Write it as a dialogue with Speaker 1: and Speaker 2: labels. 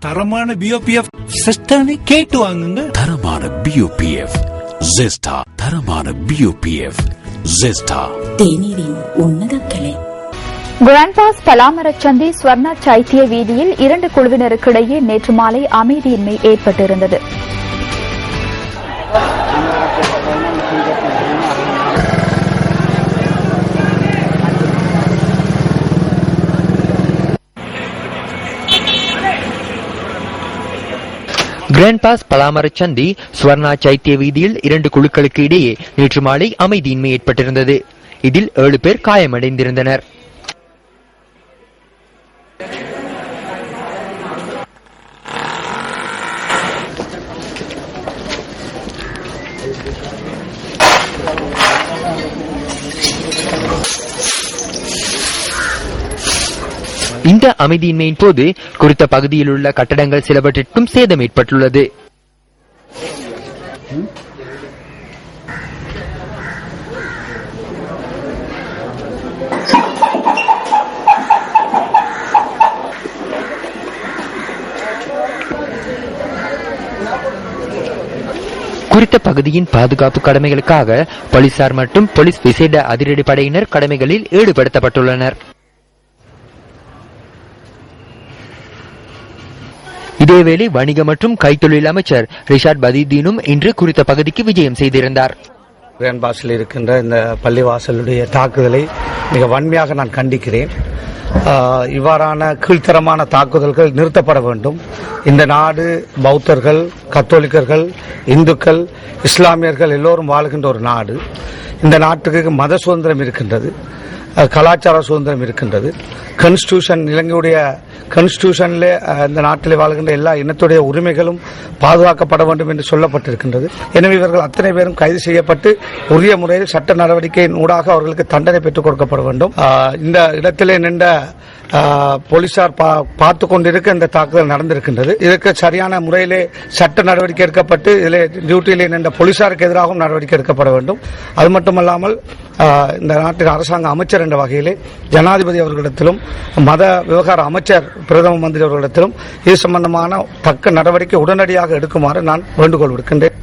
Speaker 1: தரமான பிஓபிஎஃப் சிஸ்டர்னு கேட்டு வாங்குங்க.
Speaker 2: தரமான பியூபிஎஃப் ஜெஸ்டா தரமான பியூபிஎஃப் ஜெஸ்டா
Speaker 3: தேநீரின் உன்னத கிளை.
Speaker 4: கிராண்ட்பாஸ் பலாமரச்சந்தி ஸ்வர்ணா சைத்திய வீதியில் இரண்டு குழுவினருக்கிடையே நேற்று மாலை அமைதியின்மை ஏற்பட்டிருந்தது.
Speaker 5: கிராண்ட் பாஸ் பலாமரச் சந்தி ஸ்வர்ணா சைத்திய வீதியில் இரண்டு குழுக்களுக்கு இடையே நேற்று மாலை அமைதியின்மை ஏற்பட்டிருந்தது. இதில் ஏழு பேர் காயமடைந்திருந்தனர். இந்த அமைதியின்மையின் போது குறித்த பகுதியில் உள்ள கட்டடங்கள் சிலவற்றிற்கும் சேதம் ஏற்பட்டுள்ளது. குறித்த பகுதியின் பாதுகாப்பு கடமைகளுக்காக போலீசார் மற்றும் போலீஸ் விசேட அதிரடி படையினர் கடமைகளில் ஈடுபடுத்தப்பட்டுள்ளனர். இதேவேளை வணிக மற்றும் கைத்தொழில் அமைச்சர் ரிஷாட் பதீதீனும் இன்று குறித்த பகுதிக்கு விஜயம் செய்திருந்தார்.
Speaker 6: கிரான்பாஸில் இருக்கின்ற இந்த பள்ளிவாசலுடைய தாக்குதலை மிக வன்மையாக நான் கண்டிக்கிறேன். இவ்வாறான கீழ்த்தரமான தாக்குதல்கள் நிறுத்தப்பட வேண்டும். இந்த நாடு பௌத்தர்கள் கத்தோலிக்கர்கள் இந்துக்கள் இஸ்லாமியர்கள் எல்லோரும் வாழ்கின்ற ஒரு நாடு. இந்த நாட்டுக்கு மத சுதந்திரம் இருக்கின்றது. கலாச்சார சுதந்திரம் இருக்கின்றது. கன்ஸ்டியூஷன் இலங்கையுடைய கான்ஸ்டியூஷன்ல இந்த நாட்டில் வாழ்கின்ற எல்லா இனத்துடைய உரிமைகளும் பாதுகாக்கப்பட வேண்டும் என்று சொல்லப்பட்டிருக்கின்றது. எனவே இவர்கள் அத்தனை பேரும் கைது செய்யப்பட்டு உரிய முறையில் சட்ட நடவடிக்கையின் ஊடாக அவர்களுக்கு தண்டனை பெற்றுக் கொடுக்கப்பட வேண்டும். இந்த இடத்திலே நின்ற போலீசார் பா- பார்த்து கொண்டிருக்க இந்த தாக்குதல் நடந்திருக்கின்றது. இதற்கு சரியான முறையிலே சட்ட நடவடிக்கை எடுக்கப்பட்டு இதில் டியூட்டியிலே நின்ற போலீசாருக்கு எதிராகவும் நடவடிக்கை எடுக்கப்பட வேண்டும். அது மட்டுமல்லாமல் இந்த நாட்டின் அரசாங்க அமைச்சர் என்ற வகையிலே ஜனாதிபதி அவர்களிடத்திலும் மத விவகார அமைச்சர் பிரதம மந்திரி அவர்களிடத்திலும் இது சம்பந்தமான தக்க நடவடிக்கை உடனடியாக எடுக்குமாறு நான் வேண்டுகோள் விடுக்கின்றேன்.